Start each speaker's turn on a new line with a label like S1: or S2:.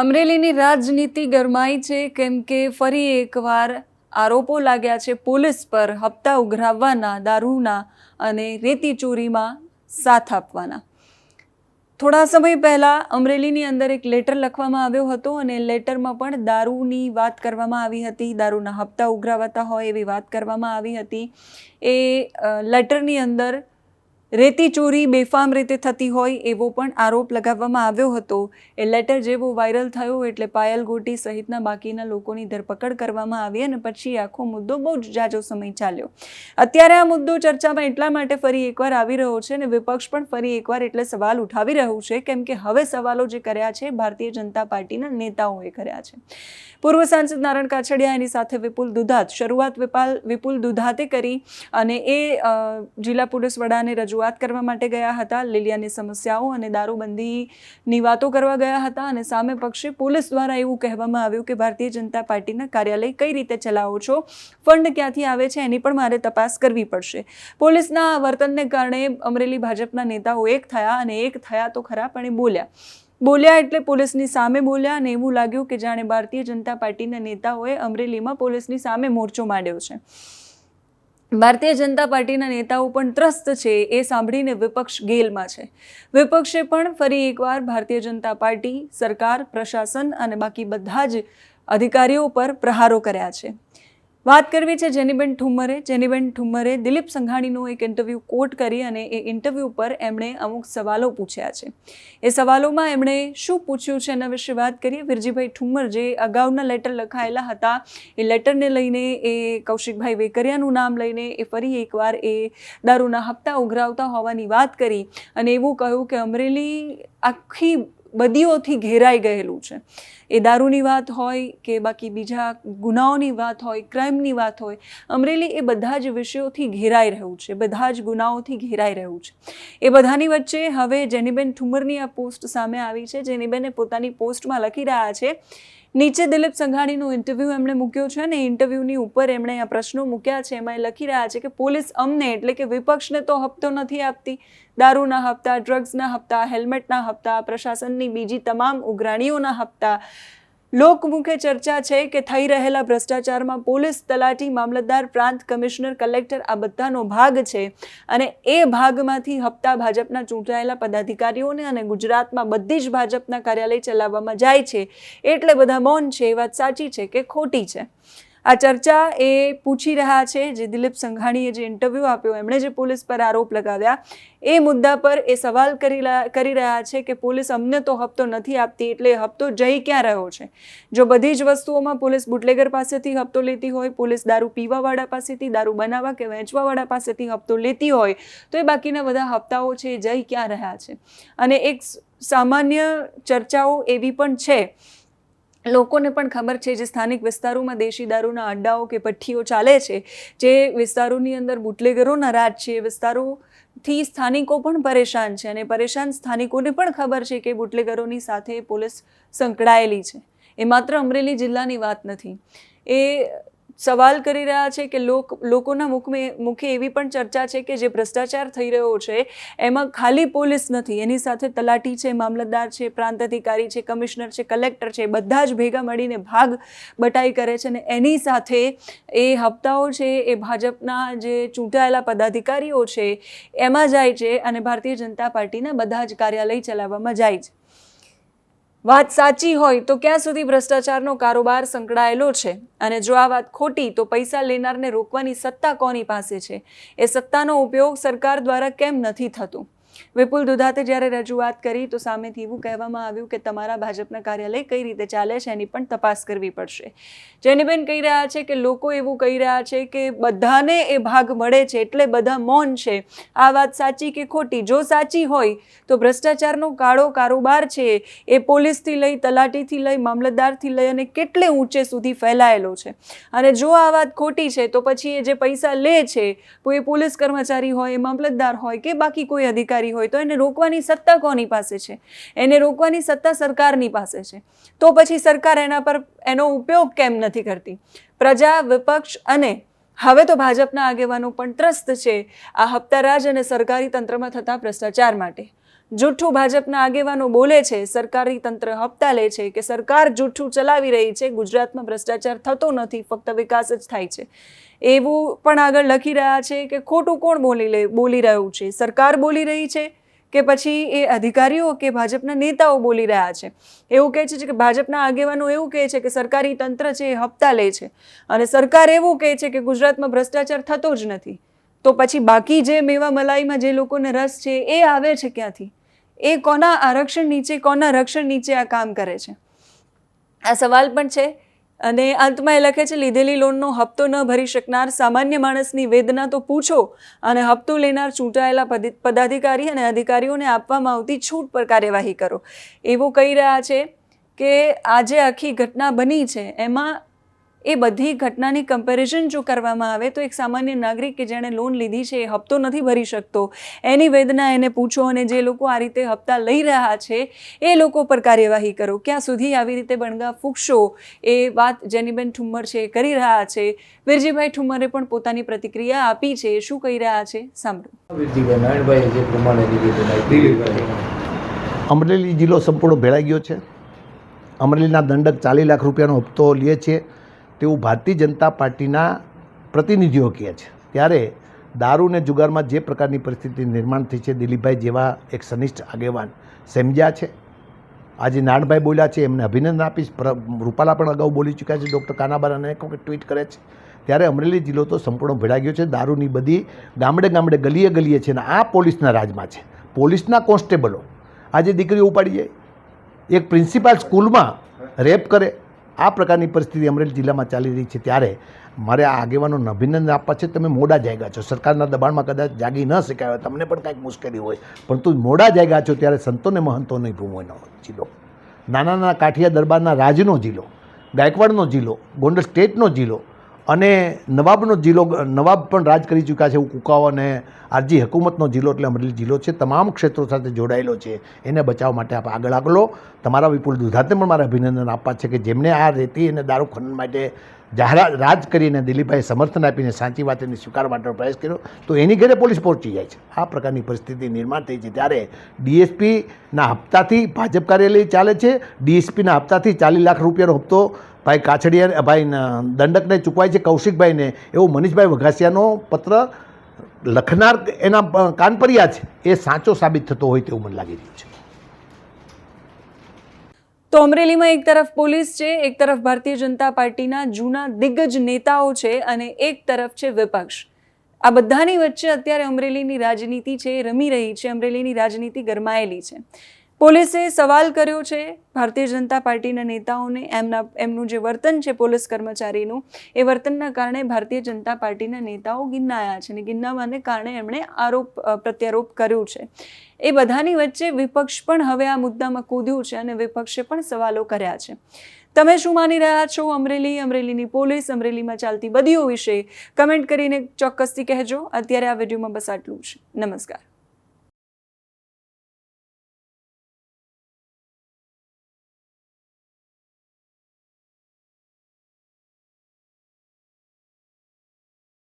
S1: અમરેલીની રાજનીતિ ગરમાઈ છે, કેમ કે ફરી એકવાર આરોપો લાગ્યા છે પોલીસ પર હપ્તા ઉઘરાવવાના, દારૂના અને રેતી ચોરીમાં સાથ આપવાના. થોડા સમય પહેલાં અમરેલીની અંદર એક લેટર લખવામાં આવ્યો હતો અને લેટરમાં પણ દારૂની વાત કરવામાં આવી હતી, દારૂના હપ્તા ઉઘરાવાતા હોય એવી વાત કરવામાં આવી હતી. એ લેટરની અંદર રેતી ચોરી બેફામ રીતે થતી હોય એવો પણ આરોપ લગાવવામાં આવ્યો હતો. એ લેટર જેવો વાયરલ થયો એટલે પાયલ ગોટી સહિતના બાકીના લોકોની ધરપકડ કરવામાં આવી અને પછી આખો મુદ્દો બહુ જ જાજો સમય ચાલ્યો. અત્યારે આ મુદ્દો ચર્ચામાં એટલા માટે ફરી એકવાર આવી રહ્યો છે અને વિપક્ષ પણ ફરી એકવાર એટલે સવાલ ઉઠાવી રહ્યું છે, કેમ કે હવે સવાલો જે કર્યા છે, ભારતીય જનતા પાર્ટીના નેતાઓએ કર્યા છે. પૂર્વ સાંસદ નારણ કાછડિયા એની સાથે વિપુલ દુધાત. શરૂઆત વિપાલ વિપુલ દુધાતે કરી અને એ જિલ્લા પોલીસ વડાને રજૂઆત કરવા માટે ગયા હતા. લીલિયાની સમસ્યાઓ અને દારૂબંધીની વાતો કરવા ગયા હતા અને સામે પક્ષે પોલીસ દ્વારા એવું કહેવામાં આવ્યું કે, ભારતીય જનતા પાર્ટીના કાર્યાલય કઈ રીતે ચલાવો છો? ફંડ ક્યાંથી આવે છે? એની પણ મારે તપાસ કરવી પડશે. પોલીસના વર્તનને કારણે અમરેલી ભાજપના નેતાઓ એક થયા અને એક થયા તો ખરા પણ એ બોલ્યા. બોલ્યા એટલે પોલીસની સામે બોલ્યા અને એવું લાગ્યું કે, જાણે ભારતીય જનતા પાર્ટીના નેતાઓએ અમરેલીમાં પોલીસની સામે મોરચો માંડ્યો છે. ભારતીય જનતા પાર્ટીના નેતાઓ પણ ત્રસ્ત છે એ સાંભળીને વિપક્ષ ગેલમાં છે. વિપક્ષે પણ ફરી એકવાર ભારતીય જનતા પાર્ટી, સરકાર, પ્રશાસન અને બાકી બધા જ અધિકારીઓ પર પ્રહારો કર્યા છે. વાત કરવી છે જેનીબેન ઠુમ્મરે. જેનીબેન ઠુમ્મરે દિલીપ સંઘાણીનું એક ઇન્ટરવ્યૂ કોટ કરી અને એ ઇન્ટરવ્યૂ પર એમણે અમુક સવાલો પૂછ્યા છે. એ સવાલોમાં એમણે શું પૂછ્યું છે એના વિશે વાત કરીએ. વિરજીભાઈ ઠુમ્મર જે અગાઉના લેટર લખાયેલા હતા, એ લેટરને લઈને એ કૌશિકભાઈ વેકરિયાનું નામ લઈને એ ફરી એકવાર એ દારૂના હપ્તા ઉઘરાવતા હોવાની વાત કરી અને એવું કહ્યું કે અમરેલી આખી બદીઓથી ઘેરાઈ ગયેલું છે. એ દારૂની વાત હોય કે બાકી બીજા ગુનાઓની વાત હોય ક્રાઇમની વાત હોય, અમરેલી એ બધા જ વિષયોથી ઘેરાઈ રહ્યું છે, બધા જ ગુનાઓથી ઘેરાઈ રહ્યું છે. એ બધાની વચ્ચે હવે જેનીબેન ઠુમરની આ પોસ્ટ સામે આવી છે, જેનીબેને પોતાની પોસ્ટમાં લખી રહ્યા છે નીચે દિલીપ સંઘાણીનું ઇન્ટરવ્યૂ એમણે મૂક્યો છે ને ઇન્ટરવ્યૂની ઉપર એમણે આ પ્રશ્નો મૂક્યા છે. એમાં એ લખી રહ્યા છે કે પોલીસ અમને એટલે કે વિપક્ષને તો હપ્તો નથી આપતી. દારૂના હપ્તા ડ્રગ્સના હપ્તા હેલ્મેટના હપ્તા, પ્રશાસનની બીજી તમામ ઉઘરાણીઓના હપ્તા લોકમુખે ચર્ચા છે કે થઈ રહેલા ભ્રષ્ટાચારમાં પોલીસ તલાટી, મામલતદાર, પ્રાંત કમિશનર, કલેક્ટર આ બધાનો ભાગ છે અને એ ભાગમાંથી હપ્તા ભાજપના ચૂંટાયેલા પદાધિકારીઓને અને ગુજરાતમાં બધી જ ભાજપના કાર્યાલય ચલાવવામાં જાય છે. એટલે બધા મૌન છે, એ વાત સાચી છે કે ખોટી છે? આ ચર્ચા એ પૂછી રહ્યા છે જે દિલીપ સંઘાણીએ જે ઇન્ટરવ્યૂ આપ્યો, એમણે જે પોલીસ પર આરોપ લગાવ્યા, એ મુદ્દા પર એ સવાલ કરી કરી રહ્યા છે કે પોલીસ અમને તો હપ્તો નથી આપતી એટલે હપ્તો જઈ ક્યાં રહ્યો છે? જો બધી જ વસ્તુઓમાં પોલીસ બુટલેગર પાસેથી હપ્તો લેતી હોય, પોલીસ દારૂ પીવાવાળા પાસેથી, દારૂ બનાવવા કે વેચવાવાળા પાસેથી હપ્તો લેતી હોય, તો એ બાકીના બધા હપ્તાઓ છે એ જઈ ક્યાં રહ્યા છે? અને એક સામાન્ય ચર્ચાઓ એવી પણ છે લોકોને પણ ખબર છે જે સ્થાનિક વિસ્તારોમાં દેશી દારૂના અડ્ડાઓ કે પઠ્ઠીઓ ચાલે છે, જે વિસ્તારોની અંદર બુટલેગરોના રાજ છે, એ વિસ્તારોથી સ્થાનિકો પણ પરેશાન છે અને પરેશાન સ્થાનિકોને પણ ખબર છે કે બુટલેગરોની સાથે પોલીસ સંકળાયેલી છે. એ માત્ર અમરેલી જિલ્લાની વાત નથી. એ સવાલ કરી રહ્યા છે કે લોક લોકોના મુખમે મુખે એવી પણ ચર્ચા છે કે જે ભ્રષ્ટાચાર થઈ રહ્યો છે, એમાં ખાલી પોલીસ નથી, એની સાથે તલાટી છે, મામલતદાર છે, પ્રાંત અધિકારી છે, કમિશનર છે, કલેક્ટર છે, બધા જ ભેગા મળીને ભાગ બટાઈ કરે છે અને એની સાથે એ હપ્તાઓ છે, એ ભાજપના જે ચૂંટાયેલા પદાધિકારીઓ છે, એમાં જાય છે અને ભારતીય જનતા પાર્ટીના બધા જ કાર્યાલય ચલાવવામાં જાય છે. વાત સાચી હોય તો ક્યાં સુધી ભ્રષ્ટાચારનો કારોબાર સંકળાયેલો છે? અને જો આ વાત ખોટી, તો પૈસા લેનારને રોકવાની સત્તા કોની પાસે છે? એ સત્તાનો ઉપયોગ સરકાર દ્વારા કેમ નથી થતો? વિપુલ દુધાતે જ્યારે રજૂઆત કરી તો સામેથી એવું કહેવામાં આવ્યું કે તમારા ભાજપના કાર્યાલય કઈ રીતે ચાલે છે એની પણ તપાસ કરવી પડશે. જેનીબેન કહી રહ્યા છે કે લોકો એવું કહી રહ્યા છે કે બધાને એ ભાગ મળે છે એટલે બધા મૌન છે. આ વાત સાચી કે ખોટી? જો સાચી હોય તો ભ્રષ્ટાચારનો કાળો કારોબાર છે. એ પોલીસથી લઈ, તલાટીથી લઈ, મામલતદારથી લઈ અને કેટલે ઊંચે સુધી ફેલાયેલો છે. અને જો આ વાત ખોટી છે તો પછી એ જે પૈસા લે છે એ પોલીસ કર્મચારી હોય, મામલતદાર હોય કે બાકી કોઈ અધિકારી હોય તો એને રોકવાની સત્તા કોની પાસે છે? એને રોકવાની સત્તા સરકારની પાસે છે. તો પછી સરકાર એના પર એનો ઉપયોગ કેમ નથી કરતી? પ્રજા, વિપક્ષ અને હવે તો ભાજપના આગેવાનો પણ ત્રસ્ત છે આ હપ્તારાજ અને સરકારી તંત્રમાં થતા ભ્રષ્ટાચાર માટે. જૂઠું ભાજપના આગેવાનો બોલે છે, સરકારી તંત્ર હપ્તા લે છે કે સરકાર જૂઠું ચલાવી રહી છે, ગુજરાતમાં ભ્રષ્ટાચાર થતો નથી, ફક્ત વિકાસ જ થાય છે. એવું પણ આગળ લખી રહ્યા છે કે ખોટું કોણ બોલી લે, બોલી રહ્યું છે? સરકાર બોલી રહી છે કે પછી એ અધિકારીઓ કે ભાજપના નેતાઓ બોલી રહ્યા છે? એવું કહે છે કે ભાજપના આગેવાનો એવું કહે છે કે સરકારી તંત્ર છે એ હપ્તા લે છે. અને સરકાર એવું કહે છે કે ગુજરાતમાં ભ્રષ્ટાચાર થતો જ નથી. તો પછી બાકી જે મેવા મલાઈમાં જે લોકોને રસ છે એ આવે છે ક્યાંથી? એ કોના આરક્ષણ નીચે, કોના રક્ષણ નીચે આ કામ કરે છે? આ સવાલ પણ છે. અને અંતમાં એ લખે છે, લીધેલી લોનનો હપ્તો ન ભરી શકનાર સામાન્ય માણસની વેદના તો પૂછો અને હપ્તો લેનાર ચૂંટાયેલા પદ- પદાધિકારી અને અધિકારીઓને આપવામાં આવતી છૂટ પર કાર્યવાહી કરો. એવું કહી રહ્યા છે કે આ જે આખી ઘટના બની છે, એમાં એ બધી ઘટનાની કમ્પેરિઝન જો કરવામાં આવે તો એક સામાન્ય નાગરિક કે જેણે લોન લીધી છે એ હપ્તો નથી ભરી શકતો. એની વેદના એને પૂછો અને જે લોકો આ રીતે હપ્તા લઈ રહ્યા છે એ લોકો પર કાર્યવાહી કરો. ક્યાં સુધી આવી રીતે બણગા ફૂંકશો એ વાત જેનીબેન ઠુમ્મર છે એ કરી રહ્યા છે. વીરજીભાઈ ઠુમ્મરે પણ પોતાની પ્રતિક્રિયા આપી છે. એ શું કહી રહ્યા છે? સાંભળો.
S2: અમરેલી જિલ્લો સંપૂર્ણ ભેળાઈ ગયો છે. અમરેલીના દંડક ચાલીસ લાખ રૂપિયાનો હપ્તો લે છે. તેવું ભારતીય જનતા પાર્ટીના પ્રતિનિધિઓ કહે છે. ત્યારે દારૂ ને જુગારમાં જે પ્રકારની પરિસ્થિતિ નિર્માણ થઈ છે, દિલીપભાઈ જેવા એક સનિષ્ઠ આગેવાન સમજ્યા છે. આજે નાણભાઈ બોલ્યા છે, એમને અભિનંદન આપીશ. રૂપાલા પણ અગાઉ બોલી ચૂક્યા છે, ડૉક્ટર કાનાબાર અનેક વખત ટ્વીટ કરે છે. ત્યારે અમરેલી જિલ્લો તો સંપૂર્ણ ભેળા ગયો છે. દારૂની બધી ગામડે ગામડે ગલીએ ગલીએ છે અને આ પોલીસના રાજમાં છે. પોલીસના કોન્સ્ટેબલો. આજે દીકરીઓ ઉપાડી જાય. એક પ્રિન્સિપાલ સ્કૂલમાં રેપ કરે. આ પ્રકારની પરિસ્થિતિ અમરેલી જિલ્લામાં ચાલી રહી છે ત્યારે મારે આ આગેવાનોને અભિનંદન આપવા છે. તમે મોડા જાગ્યા છો. સરકારના દબાણમાં કદાચ જાગી ન શકાય હોય, તમને પણ કાંઈક મુશ્કેલી હોય. પરંતુ મોડા જાગ્યા છો ત્યારે સંતોને મહંતોની ભૂમિનો જિલ્લો. નાના નાના કાઠિયા દરબારના રાજનો જિલ્લો, ગાયકવાડનો જિલ્લો, ગોંડલ સ્ટેટનો જિલ્લો અને નવાબનો જિલ્લો, નવાબ પણ રાજ કરી ચૂક્યા છે કુકાઓ અને આરજી હકુમતનો જિલ્લો એટલે અમરેલી જિલ્લો છે. તમામ ક્ષેત્રો સાથે જોડાયેલો છે. એને બચાવવા માટે આપ આગળ આગળ તમારા વિપુલ દુધાતે પણ મારા અભિનંદન આપવા છે કે જેમને આ રેતી અને દારૂ ખનન માટે જાહેરાત રાજ કરીને દિલીપભાઈ સમર્થન આપીને સાચી વાત એને સ્વીકારવા માટેનો પ્રયાસ કર્યો, તો એની ઘરે પોલીસ પહોંચી જાય છે. આ પ્રકારની પરિસ્થિતિ નિર્માણ થઈ છે. ત્યારે ડીએસપીના હપ્તાથી ભાજપ કાર્યાલય ચાલે છે. ડીએસપીના હપ્તાથી ચાલીસ લાખ રૂપિયાનો હપ્તો ભાઈ કાછડિયા ભાઈ દંડકને ચૂકવાય છે કૌશિકભાઈને. એવો મનીષભાઈ વઘાસિયાનો પત્ર લખનાર એના કાનપરિયા છે. એ સાચો સાબિત થતો હોય તેવું મને લાગી રહ્યું છે.
S1: તો અમરેલીમાં એક તરફ પોલીસ છે, એક તરફ ભારતીય જનતા પાર્ટીના જૂના દિગ્ગજ નેતાઓ છે અને એક તરફ છે વિપક્ષ. આ બધાની વચ્ચે અત્યારે અમરેલીની રાજનીતિ છે રમી રહી છે, અમરેલીની રાજનીતિ ગરમાયેલી છે. પોલીસે સવાલ કર્યો છે. ભારતીય જનતા પાર્ટીના નેતાઓને એમના, એમનું જે વર્તન છે પોલીસ કર્મચારીનું, એ વર્તનના કારણે ભારતીય જનતા પાર્ટીના નેતાઓ ગિન્નાયા છે અને ગિન્નાવાને કારણે એમણે આરોપ પ્રત્યારોપ કર્યો છે. એ બધાની વચ્ચે વિપક્ષ પણ હવે આ મુદ્દામાં કૂદ્યું છે અને વિપક્ષે પણ સવાલો કર્યા છે. તમે શું માની રહ્યા છો? અમરેલી, અમરેલીની પોલીસ, અમરેલીમાં ચાલતી બદીઓ વિશે કમેન્ટ કરીને ચોક્કસથી કહેજો. અત્યારે આ વિડીયોમાં બસ આટલું છે નમસ્કાર.